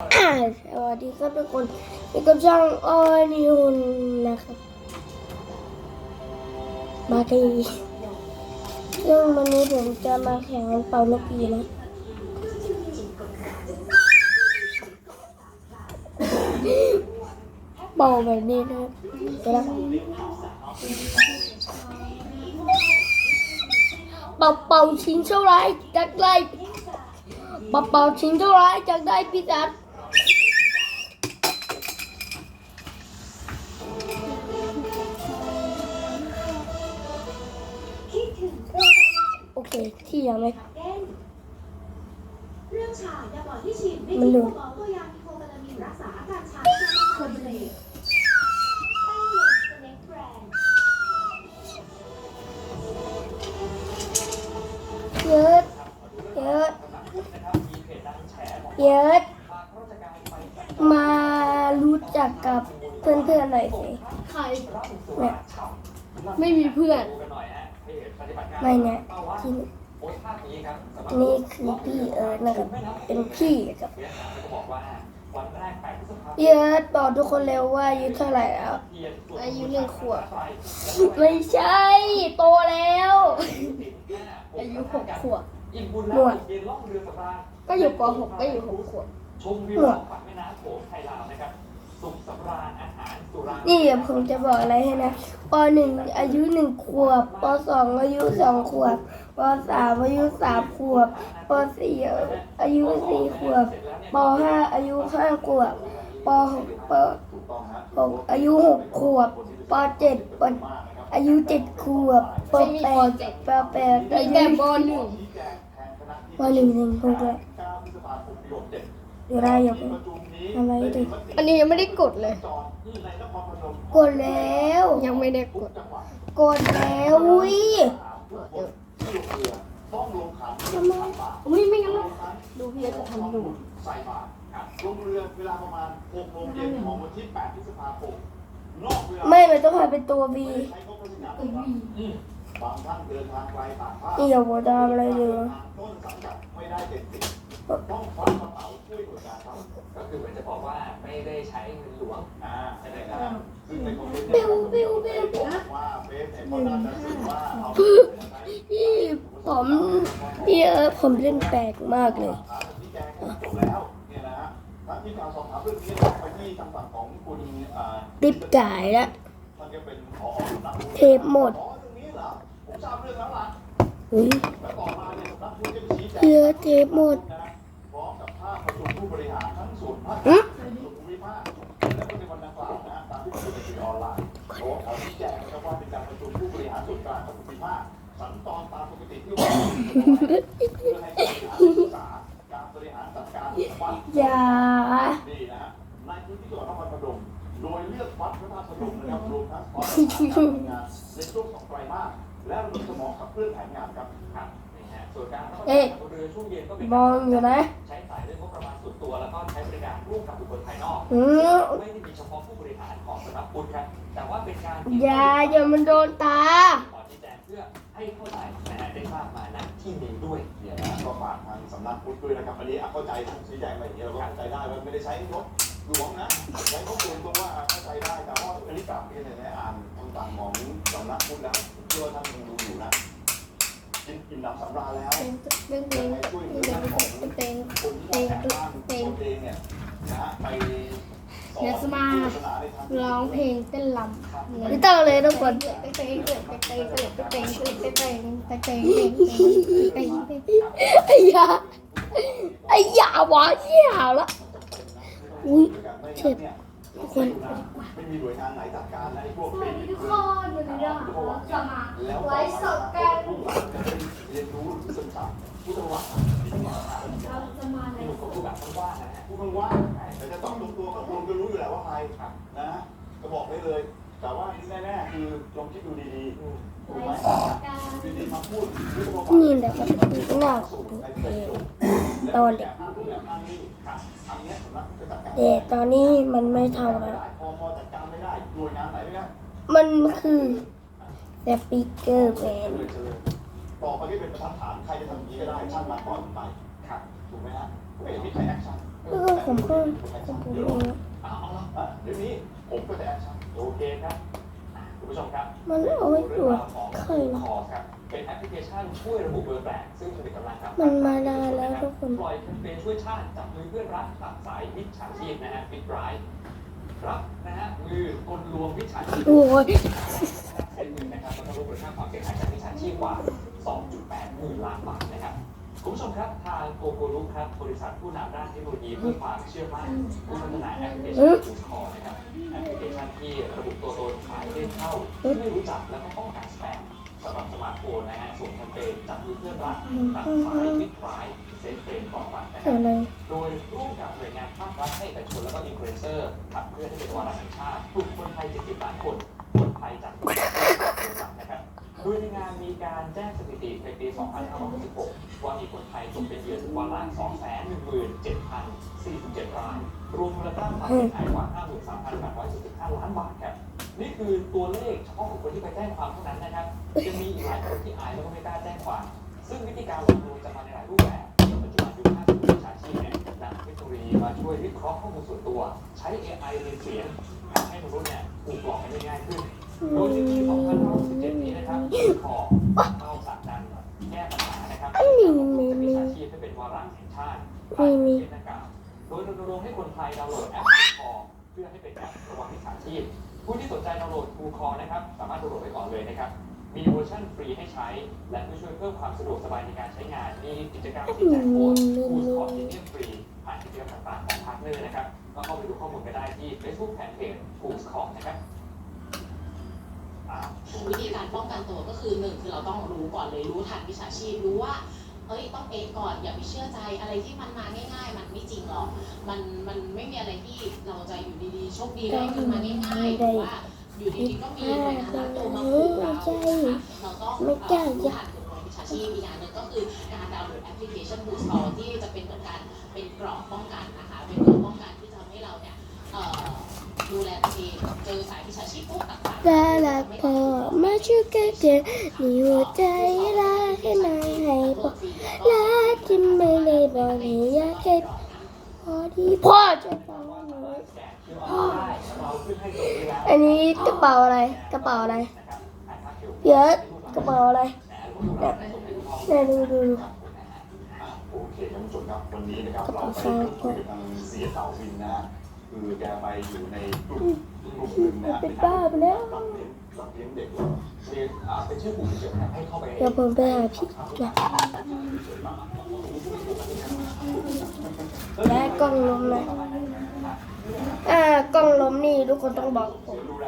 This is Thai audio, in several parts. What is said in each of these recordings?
สวัสดีครับทุกคนนี่กับช่างออนิวนนะครับ มาดีซึ่งวันนี้ผมจะมาแข่งเป่านกหวีนะเป่าแบบนี้นะครับเดี๋ยวเป่าเป่าชิงเท่าไรจากได้เป่าเป่าชิงเท่าไรจากได้พิซซ่ ยังไม่ เรื่องชาอย่าปล่อยให้ฉีดไม่มันกินหลุดหมอตัวยามีโคบาลามีนรักษาอาการชาที่ทำให้คนเลยแป้งเย็นสเน็กแบรนด์เยอะเยอะเยอะมารู้จักกับเพื่อนๆหน่อยสิใครเนี่ยไม่มีเพื่อน ไม่เนี่ยที่ นี่คือพี่เอิร์ธนะครับ เป็นพี่ครับเยอะบอกทุกคนเร็วว่าอายุเท่าไหร่แล้วอายุหนึ่งขวบไม่ใช่ โตแล้ว อายุหกขวบหนวดก็อยู่ปหกก็อยู่หกขวบชมวิวของฝั่งแม่น้ำโขงไทยลาวนะครับสุขสำราญอาหารสุรานี่เดี๋ยวผมจะบอกอะไรให้นะปหนึ่งอายุหนึ่งขวบปสองอายุสองขวบ ปสามอายุสามขวบปสี่อายุสี่ขวบปห้าอายุห้าขวบปหกปหกอายุหกขวบปเจ็ดปอายุเจ็ดขวบปแปดปแปดมีอายุแต่ปหนึ่งปหนึ่งถึงหกเลยเดี๋ยวได้ยังไงทำไมดิอันนี้ยังไม่ได้กดเลย กดแล้ว ยังไม่ได้กด กดแล้วอุ้ย ทำไมอุ้ยไม่งั้นดูพี่จะทำดูใส่บาตรครับลงเรือเวลาประมาณ6โมงเย็นของวันที่8พฤษภาคมนอกเวลาไม่มันต้องหาเป็นตัววีใช้ครบราชการทุกวันบางท่านเดินทางไกลต่างภาคนี่อย่าโวดามอะไรเลยต้นสังกัดไม่ได้เด็ดติดต้องคว้ากระเป๋าช่วยหน่วยงานครับก็คือเหมือนจะบอกว่าไม่ได้ใช้เงินหลวงอ่าใช่ไหมครับซึ่งในคอมเมนต์ปิ้วปิ้วปิ้วบปิ้วอกว่าเฟซเนี่ยเขาน่าจะสื่อว่าเอาพี่ ผมเยอะผมเล่นแปลกมากเลยติบจ่ายละเทปหมดเยอะเทปหมดอืม อย่านี่นะฮะในพื้นที่จังหวัดนครพนมโดยเลือกวัดพระธาตุพนมนะครับรวมทั้งขอสถานการทำงานในช่วงสองไตรมาสและระดมสมองขับเคลื่อนแผนงานครับครับนี่ฮะส่วนการรับประเอ๊ะทานบนเรือช่วงเย็นก็เป็นมองอยู่นะ ใช้จ่ายด้วยงบประมาณส่วนตัวแล้วก็ใช้บริการร่วมกับบุคคลภายนอกอืมไม่ได้มีเฉพาะผู้บริหารของสำนักพุทธครับแต่ว่าเป็นการอย่าอย่ามันโดนตา ขอชี้แจงเพื่อ ให้เข้าใจนะฮะได้ทราบมาณที่นี้ด้วยเนี่ยนะก็ฝากทางสำนักพุทธด้วยนะครับอันนี้อะเข้าใจชี้แจงอะไรอย่างเงี้ยเราก็เข้าใจได้ว่าไม่ได้ใช้งบหลวงนะใช้งบส่วนตัวว่าเข้าใจได้แต่ว่าอันนี้กลับเรียนในในอ่านทางฝั่งของสำนักพุทธแล้วเชื่อท่านยังดูอยู่นะกินกินน้ำสำราญแล้วเรื่องยัเองงเหลือเรื่องเต็งคนที่ต้องแข่งบ้านตัวเองเนี่ยนะไปสอนเดี๋ยวจะมาศาสนาในทางร้องเพลงเต้นร ไม่ต้องเลยทุกคนไอ้ยาไอ้ยาหวานเหี้ยละอุ้ยเจ็บทุกคนไม่มีหน่วยงานไหนจัดการและไอ้พวกเป็นทุกคนวันนี้เรากลับมาไลฟ์สดกันเรียนรู้ศึกษาผู้ต้องวัดเราจะมาในผู้แบบว่างนะฮะผู้ว่างแต่จะต้องตัวก็คงจะรู้อยู่แล้วว่าใครนะก็บอกได้เลย แต่ว่าแน่ๆคือลองคิดดูดีๆถูกไหมดีๆมาพูดพุทธวัตรนี่แหละครับหน้าของเองตอนเด็กแต่ตอนนี้มันไม่เท่าแล้วพอพอจัดการไม่ได้หน่วยงานไหนไม่ได้มันคือสปีกเกอร์แมนเลยเจอต่อไปก็เป็นประทัดฐานใครจะทำอย่างนี้ก็ได้ช่างมันก่อนไปครับถูกไหมฮะไม่เห็นมีใครแอคชั่นอแล้วก็ผมก็ผมผมเองเอาเอาละอะเดี๋ยวนี้ ผมก็จะแอคชั่นโอเคครับอะคุณผู้ชมครับมันเอาไว้ตรวจไข่คนะอครับเป็นแอปพลิเคชันช่วยระบุเบอร์แปลกซึ่งผลิตกำลังครับมันมานานแล้วทุกคนปล่อยแคมเปญช่วยชาติจับมือเพื่อนรักตัดสายมิจฉาชีพนะฮะปิดร้ายรับนะฮะมือกลลวงมิจฉาชีพโอ้ยใช้มือนะครับแล้วก็รู้มูลค่าความเสียหายจากมิจฉาชีพกว่า 2.8หมื่นล้านบาทนะครับ คุณผู้ชมครับทางโกโกรุครับบริษัทผู้นำด้านเทคโนโลยีเพื่อความเชื่อมั่นผู้พัฒนาแอปพลิเคชันคูคอนะครับแอปพลิเคชันที่ระบุตัวตนขายเล่นเข้าที่ไม่รู้จักแล้วก็ป้องกันสแปมสำหรับสมาร์ทโฟนนะฮะส่งแคมเปญจับมือเพื่อนรักตัดสายมิตรร้ายเซนเฟรนต่อไปนะครัอะบไรโดยร่วมกับหน่วยงานภาครัฐให้เอกชนและก็อินฟลูเอนเซอร์ขับเคลื่อนให้เป็นวาระแห่งชาติกลุ่มคนไทย70ล้านคนปลอดภัยจาก โดยในงานมีการแจ้งสถิติในปี 2566 ว่ามีคนไทยตกเป็นเหยื่อถึงวันละ217,047 ราย รวมมูลค่าความเสียหายกว่า 53,875 ล้านบาทครับ นี่คือตัวเลขเฉพาะของคนที่ไปแจ้งความเท่านั้นนะครับยังมีอีกหลายคนที่อายแล้วก็ไม่กล้าแจ้งความ ซึ่งวิธีการหลอกลวงจะมาในหลายรูปแบบปัจจุบันยุค50มิจฉาชีพเนี่ยนำเทคโนโลยีมาช่วยวิเคราะห์ข้อมูลส่วนตัว ใช้ AI เรียนเสียงทำให้มนุษย์เนี่ยถูกหลอกได้ง่ายขึ้น โดยในปี2567นี้ นะครับขอเข้าผลักดันแก้ปัญหานะครับมีมีมีมิจฉาชีพให้เป็นวาระแห่งชาติมีมีเช่นดังกล่าวโดยรณรงค์ให้คนไทยดาวน์โหลดแอปคูคอเพื่อให้เป็นแอประวังมิจฉาชีพ ผู้ที่สนใจดาวน์โหลดคูคอนะครับ สามารถดาวน์โหลดไปก่อนเลยนะครับ มีเวอร์ชันฟรีให้ใช้ และเพื่อช่วยเพิ่มความสะดวกสบายในการใช้งาน มีกิจกรรมที่แจกโค้ดคูคอร์พรีเมียมฟรีผ่านกิจกรรมต่างๆของพาร์ทเนอร์นะครับ ก็เข้าไปดูข้อมูลกันได้ที่ Facebook Fanpage คูคอนะครับ วิธีการป้องกันตัวก็คือหนึ่งคือเราต้องรู้ก่อนเลยรู้ทันวิชาชีพรู้ว่าเฮ้ยต้องเอ็กก่อนอย่าไปเชื่อใจอะไรที่มันมาง่าย ๆ มันไม่จริงหรอกมันมันไม่มีอะไรที่เราจะอยู่ดีๆโชคดีได้เงินมาง่ายๆหรือว่าอยู่ดีๆก็มีหน่วยงานรัฐตัวมาขู่เราเราต้องมารู้ทันกฎหมายวิชาชีพอีกอย่างหนึ่งก็คือการดาวน์โหลดแอปพลิเคชัน Boost Call ที่จะเป็นเหมือนกันเป็นกรอบป้องกันนะคะเป็นกรอบป้องกันที่ทำให้เราเนี่ยเอ่อ ดูแลตัวเองเจอสายวิชาชีพปุ๊บตัดสายได้รักพอมาช่วยกันเจอมีหัวใจรักให้นายให้พ่อรักที่ไม่ได้บอกให้อยากให้พอดีพ่อจะฟังหน่อยอันนี้กระเป๋าอะไรกระเป๋าอะไรเดี๋ยวกระเป๋าอะไรเนี่ยดูดูโอเคท่านผู้ชมครับวันนี้นะครับเราไปพูดคุยกับทางเสียเต่าบินนะ คือแกไปอยู่ในกลุ่มกลุ่มหนึ่งนะเป็นบ้าไปแล้วรับเลี้ยงรับเลี้ยงเด็กเรียนอ่าเป็นชื่อกลุ่มเฉยๆนะให้เข้าไปเดี๋ยวผมไปหาพี่จ้ะและกล้องล้มนะอ่ากล้องล้มนี่ทุกคนต้องบอกผมดูแล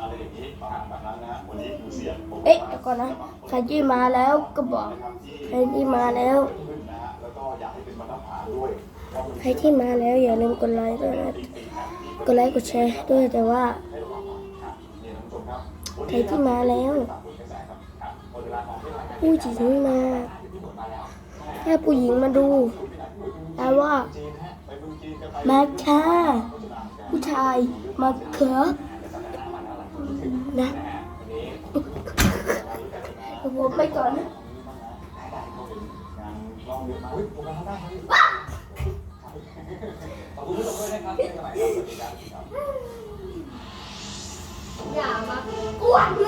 อะไรอย่างนี้ประมาณแบบนั้นนะฮะวันนี้คือเสียผมเอ๊ะเดี๋ยวก่อนนะใครที่มาแล้วก็บอกใครที่มาแล้วแล้วก็อยากให้เป็นมาตรฐานด้วย ใครที่มาแล้วอย่าลืมกดไลค์ด้วยนะกดไลค์กดแชร์ด้วยแต่ว่า ใครที่มาแล้วผู้หญิงมาถ้าผู้หญิงมาดูแปลว่ามาช้าผู้ชายมาเขือนะเดี๋ยวผมไปก่อนนะ ขอบคุณผู้ชมด้วยนะครับเจอกันใหม่ครับสวัสดีครับ อย่ามากวนเล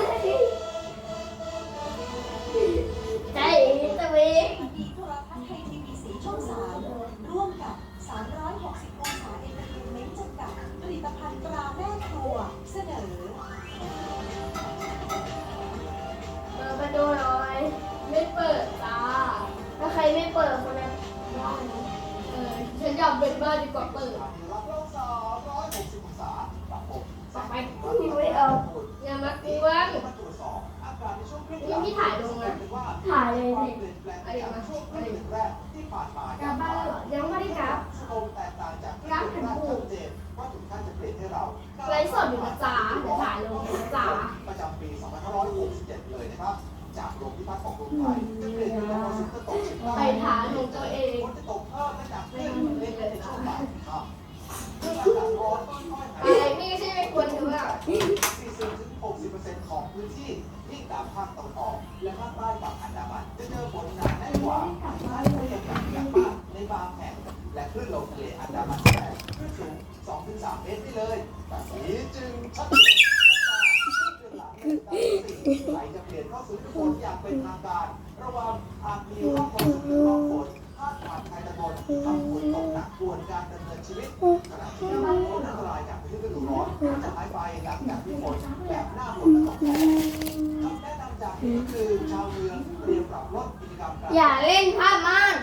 ยใไทยจะเปลี่ยนเป็นมรสุมตะตกเฉียงใต้ไปฐานของตัวเองฝนจะตกเพิ่มและหนักขึ้นเล็กในช่วงบ่ายค่ำเรื่องอากาศร้อนค่อยๆหายอะไรไม่ใช่ไม่ควรดูอะ40-60%ของพื้นที่ที่ตามภาคตะวันออก และภาคใต้ฝั่งอันดามันจะเจอฝนหนาแน่นกว่าภาคใต้ยังหนักจากาคในบางแห่ง และคลื่นลมทะเลอันดามันแรงคลื่นสูง 2-3 เมตรได้เลยแบบนี้จึงชัดเจนใครจะเปลี่ยนเข้าสู่ฤดูฝน อย่าเป็นทางการระวังอาจมีร่องมรสุมหรือร่องฝนพาดผ่านชายตะบนทำฝนตกหนักกวนการดำเนินชีวิตขณะที่พ้นอันตรายจากพายุฤดูร้อนจะหายไปหลังจากที่นแบบหน้าฝนตกแรงคำแนะนำจากนี้คือชาวเรือเตรียมปรับรรมการอย่าเล่นผ้าม่าน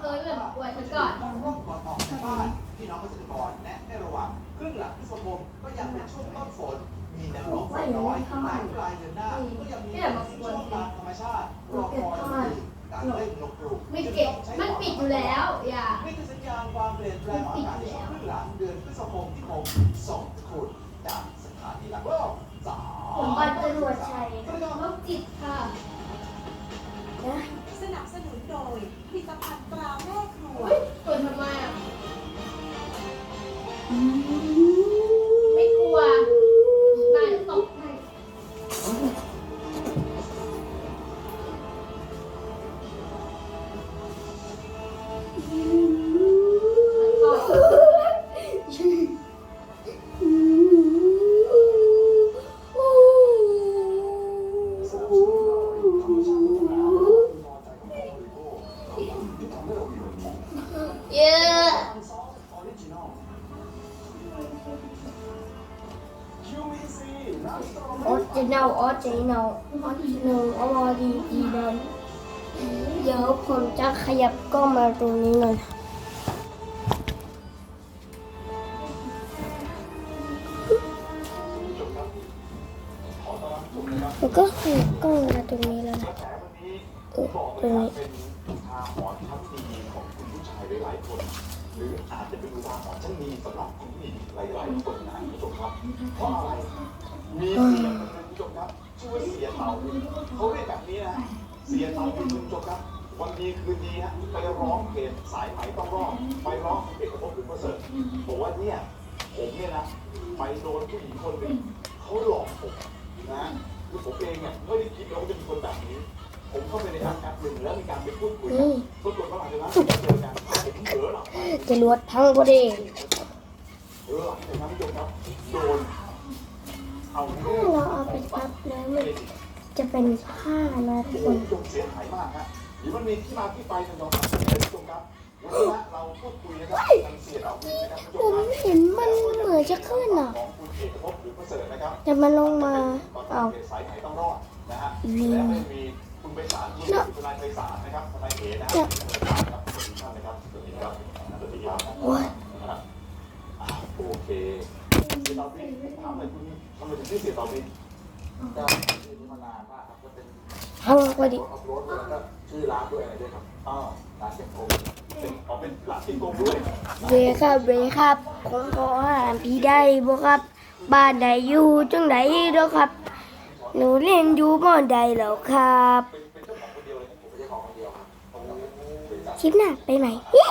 เอเอเรื่องป่วยฉันก่อนร่วมก่อนออกจากบ้านพี่น้องเกษตรกรและในระหว่าง ครึ่งหลังพฤษภาคมก็ยังเป็นช่วงต้นฝน มีแนวโน้มฝนน้อยหลายปลายเดือนหน้า ก็ยังมีช่วงตามธรรมชาติรอคอยการเร่งลงปลูกไม่เก็บมันปิดอยู่แล้วอย่านี่คือสัญญาณความเปลี่ยนแปลงของอากาศในช่วงครึ่งหลังเดือนพฤษภาคมที่ผมส่งคุณจากสถานีหลักโลกสามผมบันจรวดชัยโรคจิตค่ะ สนับสนุนโดยผลิตภัณฑ์ตราแม่ เยอะออริจินอลออจินอลออจินอลออจินอลออดีดีนันเดี๋ยวผมจะขยับกล้องมาตรงนี้หน่อย แล้วก็ขยับกล้องมาตรงนี้แล้วนะกระแสวันนี้เออตเลรงยว่านี้เป็นทาหรณ์ชั้นดีของคุณผู้ชายหลายๆคนหรืออาจจะเป็นอุทาหรณ์ชั้นดีสำหรับคุณผู้หญิงหลายๆคนนะคุณผู้ชมครับเพราะอะไรมีเสียงคนหนึ่งคุณผู้ชมครับชื่อว่าเสียเต่าเขาเรียกแบบนี้นะ เสียเต่าคุณผู้ชมครับวันดีคืนดีฮะไปร้องเพลงสายไหมต้องรอดไปร้องเพลงกระทบหรือประเสริฐบอกว่าเนี่ยผมเนี่ยนะไปโดนผู้หญิงคนหนึ่งเขาหลอกผมนะ คือผมเองเนี่ยไม่ได้คิดเลยว่าจะมีคนแบบนี้ ผมเข้าไปในแอปแอปหนึ่งแล้วมีการไปพูดคุยกันปรากฏว่าหลังจากนั้นเราเจอกันผมเผลอหลับไปจะรวดพังพอดีเออหลังจากนั้นผู้ชมครับโดนเอาถ้าเราเอาไปซับแล้วมันจะเป็นผ้านะทุกคโอ้นโหเสียหายมากฮะหรือมันมีที่มาที่ไปทางเราครับท่านผู้ชมครับวันนี้นะเราพูดคุยนะครับทางเสียเอาคุยนะครับ ผมเห็นมันเหมือนจะขึ้นอะของคุณเอกภพหรือประเสริฐนะครับแต่มันลงมา เอาเอาสายไหมต้องรอดนะฮะแล้วไม่มีคุณไปศาลคุณทนายไพศาลนะครับนายเอนะครับครับสวัสดีท่านนะครับสวัสดีครับสวัสดีครับโอ้ยโอเคเสียตอบบินถามหน่อยคุณทำไมถึงชื่อเสียตอบบินก็ชื่อนี้มานานมากครับก็เป็นพังพอดีรถออฟโรดแล้วก็ชื่อร้านด้วยอะไรด้วยครับอ้าวร้านเก็บโอ เป็นหลักที่โกงด้วยเวครับเวครับผมขอหาพี่ได้บ่ครับ บ้านใดอยู่จังใดเด้อครับ หนูเรียนอยู่มอใดแล้วครับเป็นเป็นเจ้าของคนเดียวเลยนะผมไม่ใช่ของคนเดียวครับผมเป็นคลิปหน้าไปไหมเย้